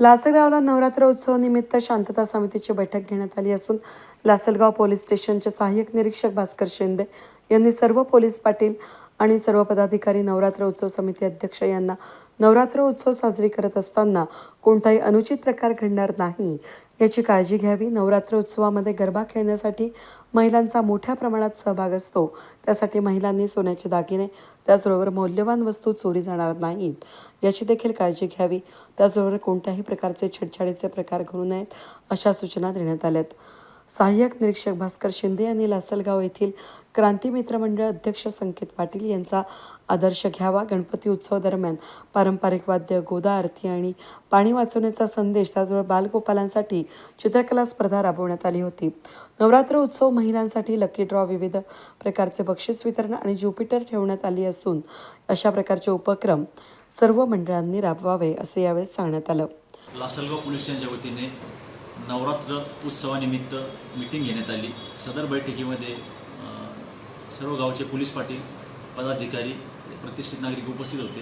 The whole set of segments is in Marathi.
लासलगावला नवरात्र उत्सवानिमित्त शांतता समितीची बैठक घेण्यात आली असून लासलगाव पोलीस स्टेशनचे सहाय्यक निरीक्षक भास्कर शिंदे यांनी सर्व पोलीस पाटील आणि सर्व पदाधिकारी नवरात्र उत्सव समिती अध्यक्ष यांना नवरात्र उत्सव साजरी करत असताना कोणताही अनुचित प्रकार घडणार नाही याची काळजी घ्यावी. नवरात्र उत्सवामध्ये गरबा खेळण्यासाठी महिलांचा मोठ्या प्रमाणात सहभाग असतो. त्यासाठी महिलांनी सोन्याचे दागिने त्याचबरोबर मौल्यवान वस्तू चोरी जाणार नाहीत याची देखील काळजी घ्यावी. त्याचबरोबर कोणत्याही प्रकारचे छेडछाडीचे प्रकार करू नयेत अशा सूचना देण्यात आल्यात. सहाय्यक निरीक्षक भास्कर शिंदे यांनी लासलगाव येथील क्रांती मित्र मंडळ अध्यक्ष संकेत पाटील यांचा आदर्श घ्यावा. गणपती उत्सव दरम्यान पारंपरिक वाद्य गोदा आरती आणि पाणी वाचवण्याचा संदेश त्याचबरोबर बालगोपालांसाठी चित्रकला स्पर्धा राबवण्यात आली होती. नवरात्र उत्सव महिलांसाठी लकी ड्रॉ विविध प्रकारचे बक्षीस वितरण आणि ज्युपिटर ठेवण्यात आली असून अशा प्रकारचे उपक्रम सर्व मंडळांनी राबवावे असे यावेळेस सांगण्यात आलं. लासलगाव पोलिसांच्या वतीने नवरात्र उत्सवानिमित्त मीटिंग घेण्यात आली. सदर बैठकीमध्ये सर्व गावचे पोलीस पाटील पदाधिकारी प्रतिष्ठित नागरिक उपस्थित होते.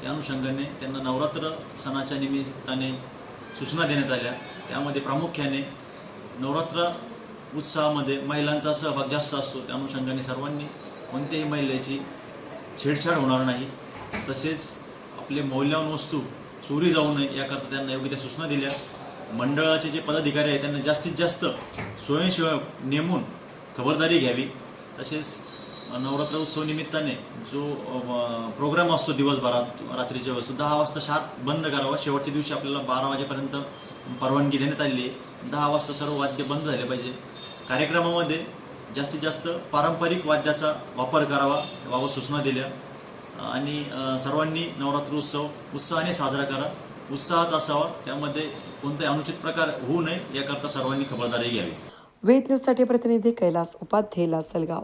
त्या अनुषंगाने त्यांना नवरात्र सणाच्या निमित्ताने सूचना देण्यात आल्या. त्यामध्ये प्रामुख्याने नवरात्र उत्सवामध्ये महिलांचा सहभाग जास्त असतो. त्या अनुषंगाने सर्वांनी कोणत्याही महिलेची छेडछाड होणार नाही. तसेच आपले मौल्यवान वस्तू चोरी जाऊ नये याकरता त्यांना योग्य त्या सूचना दिल्या. मंडळाचे जे पदाधिकारी आहेत त्यांना जास्तीत जास्त स्वयंसेवक नेमून खबरदारी घ्यावी. तसेच नवरात्र उत्सव निमित्ताने जो प्रोग्राम असतो दिवसभरात किंवा रात्रीच्या वेळेस दहा वाजता शाळा बंद करावा. शेवटच्या दिवशी आपल्याला बारा वाजेपर्यंत परवानगी देण्यात आलेली आहे. दहा वाजता सर्व वाद्य बंद झाले पाहिजे. कार्यक्रमामध्ये जास्तीत जास्त पारंपरिक वाद्याचा वापर करावा याबाबत सूचना दिल्या. आणि सर्वांनी नवरात्र उत्सव उत्साहाने साजरा करा. उत्साहच असावा. त्यामध्ये कोणताही अनुचित प्रकार होऊ नये याकरता सर्वांनी खबरदारी घ्यावी. वेद न्यूजसाठी प्रतिनिधी कैलास उपाध्ये लासलगाव.